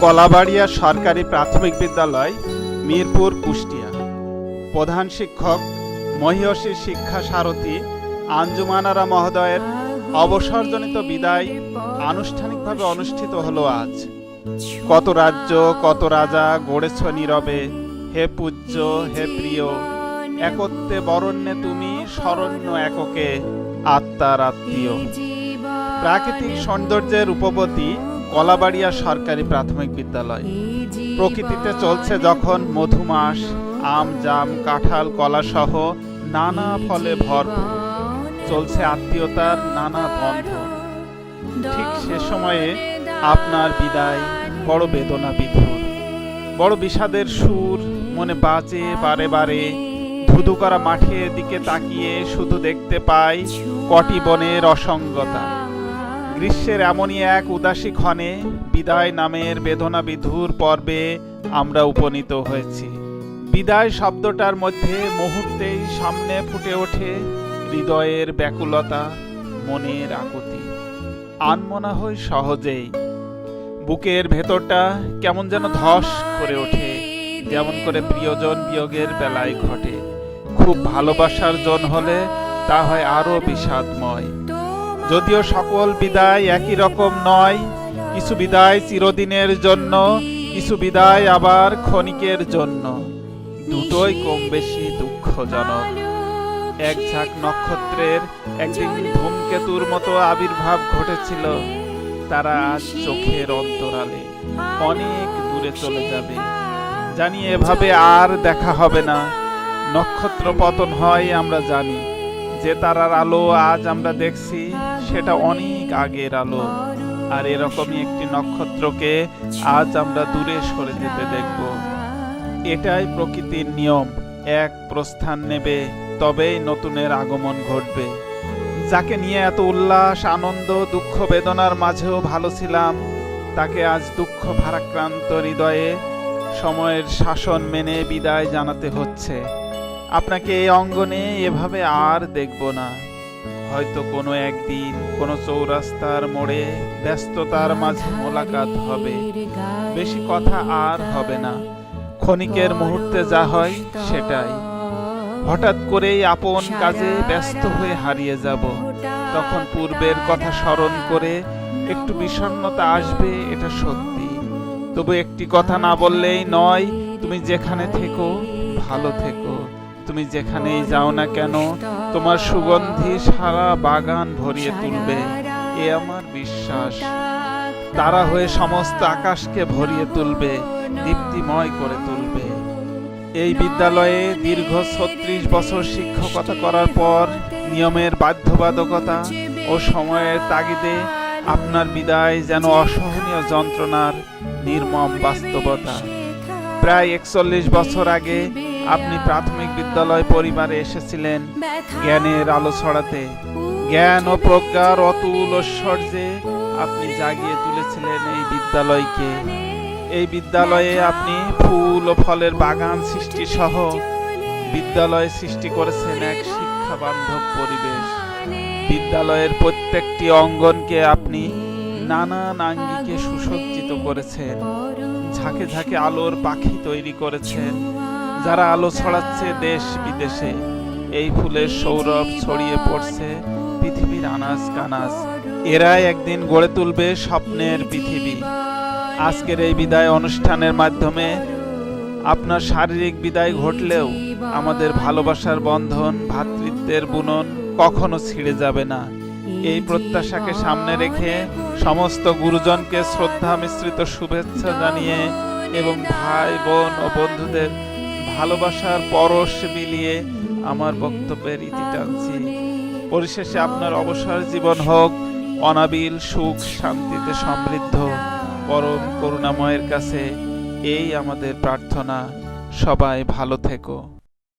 কলাবাড়িয়া সরকারি প্রাথমিক বিদ্যালয়, মিরপুর, কুষ্টিয়া। প্রধান শিক্ষক মহিষী শিক্ষা সারথী আঞ্জুমানারা মহোদয়ের অবসরজনিত বিদায় আনুষ্ঠানিকভাবে অনুষ্ঠিত হলো আজ। কত রাজ্য, কত রাজা গড়েছ নীরবে, হে পূজ্য, হে প্রিয় একত্রে বরণ্যে তুমি শরণ্য এককে, আত্মার আত্মীয়। প্রাকৃতিক সৌন্দর্যের উপবতী কলাবাড়িয়া সরকারি প্রাথমিক বিদ্যালয়। প্রকৃতিতে চলছে যখন মধুমাস, আম, জাম, কাঁঠাল কলা সহ নানা ফলে ভরপুর। চলছে আত্মীয়তার নানা বন্ধন। ঠিক সে সময়ে আপনার বিদায়, বড় বেদনা বিধুর বড় বিষাদের সুর, মনে বাজে বারে বারে। ধুধু করা মাঠের দিকে তাকিয়ে শুধু দেখতে পাই কটি বনের অসঙ্গতা। গ্রীষ্মের এমনই এক উদাসী ক্ষণে বিদায় নামের বেদনা বিধুর পর্বে আমরা উপনীত হয়েছি। বিদায় শব্দটার মধ্যে মুহূর্তেই সামনে ফুটে ওঠে হৃদয়ের ব্যাকুলতা, মনের আকুতি। আনমনা হয় সহজেই। বুকের ভেতরটা কেমন যেন ধস করে ওঠে, যেমন করে প্রিয়জন বিয়োগের বেলায় ঘটে। খুব ভালোবাসার জন হলে তা হয় আরও বিষাদময়। যদিও সকল বিদায় একই রকম নয়, কিছু বিদায় চিরদিনের জন্য, কিছু বিদায় আবার ক্ষণিকের জন্য। দুটোই কম বেশি দুঃখজনক। এক ঝাঁক নক্ষত্রের একদিন ধূমকেতুর মতো আবির্ভাব ঘটেছিল। তারা আজ চোখের অন্তরালে অনেক দূরে চলে যাবে। জানি এভাবে আর দেখা হবে না। নক্ষত্র পতন হয়, আমরা জানি। যে তারার আলো আজ আমরা দেখছি, সেটা অনেক আগের আলো। আর এরকমই একটি নক্ষত্রকে আজ আমরা দূরে সরে যেতে দেখব। এটাই প্রকৃতির নিয়ম। এক প্রস্থান নেবে, তবেই নতুনের আগমন ঘটবে। যাকে নিয়ে এত উল্লাস, আনন্দ, দুঃখ, বেদনার মাঝেও ভালো ছিলাম, তাকে আজ দুঃখ ভারাক্রান্ত হৃদয়ে সময়ের শাসন মেনে বিদায় জানাতে হচ্ছে। আপনাকে এই অঙ্গনে এভাবে আর দেখব না। হয়তো কোনো একদিন কোনো চৌরাস্তার মোড়ে ব্যস্ততার মাঝে মোলাকাত হবে। বেশি কথা আর হবে না। ক্ষণিকের মুহূর্তে যা হয় সেটাই। হঠাৎ করেই আপন কাজে ব্যস্ত হয়ে হারিয়ে যাব। তখন পূর্বের কথা স্মরণ করে একটু বিষণ্ণতা আসবে, এটা সত্যি। তবু একটি কথা না বললেই নয়, তুমি যেখানে থেকো, ভালো থেকো। তুমি যেখানেই যাও না কেন, তোমার সুগন্ধি সারা বাগান ভরিয়ে তুলবে। এ আমার বিশ্বাস। তারা হয়ে সমস্ত আকাশকে ভরিয়ে তুলবে, দীপ্তিময় করে তুলবে। এই বিদ্যালয়ে দীর্ঘ ছত্রিশ বছর শিক্ষকতা করার পর নিয়মের বাধ্যবাধকতা ও সময়ের তাগিদে আপনার বিদায় যেন অসহনীয় যন্ত্রণার নির্মম বাস্তবতা। প্রায় একচল্লিশ বছর আগে আপনি প্রাথমিক বিদ্যালয় পরিবারে এসেছিলেন জ্ঞানের আলো ছড়াতে। জ্ঞান ও প্রজ্ঞার অতুল ঐশ্বর্যে আপনি জাগিয়ে তুলেছিলেন এই বিদ্যালয়কে। এই বিদ্যালয়ে আপনি ফুল ও ফলের বাগান সৃষ্টি সহ বিদ্যালয়ে সৃষ্টি করেছেন এক শিক্ষা বান্ধব পরিবেশ। বিদ্যালয়ের প্রত্যেকটি অঙ্গনকে আপনি নানান আঙ্গিকে সুসজ্জিত করেছেন, ঝাঁকে ঝাঁকে আলোর পাখি তৈরি করেছেন যারা আলো ছড়াচ্ছে দেশ বিদেশে, এই ফুলের সৌরভ ছড়িয়ে পড়ছে পৃথিবীর আনাজ কানাজ এরাই একদিন গড়ে তুলবে স্বপ্নের পৃথিবী। আজকের এই বিদায় অনুষ্ঠানের মাধ্যমে আপনার শারীরিক বিদায় ঘটলেও আমাদের ভালোবাসার বন্ধন ভ্রাতৃত্বের বুনন কখনো ছিঁড়ে যাবে না। এই প্রত্যাশাকে সামনে রেখে সমস্ত গুরুজনকে শ্রদ্ধা মিশ্রিত শুভেচ্ছা জানিয়ে এবং ভাই, বোন ও বন্ধুদের ভালোবাসার পরশ মিলিয়ে আমার বক্তব্যের ইতি টানছি। পরিশেষে আপনার অবসর জীবন হোক, অনাবিল সুখ, শান্তিতে সমৃদ্ধ, পরম করুণাময়ের কাছে এই আমাদের প্রার্থনা। সবাই ভালো থেকো।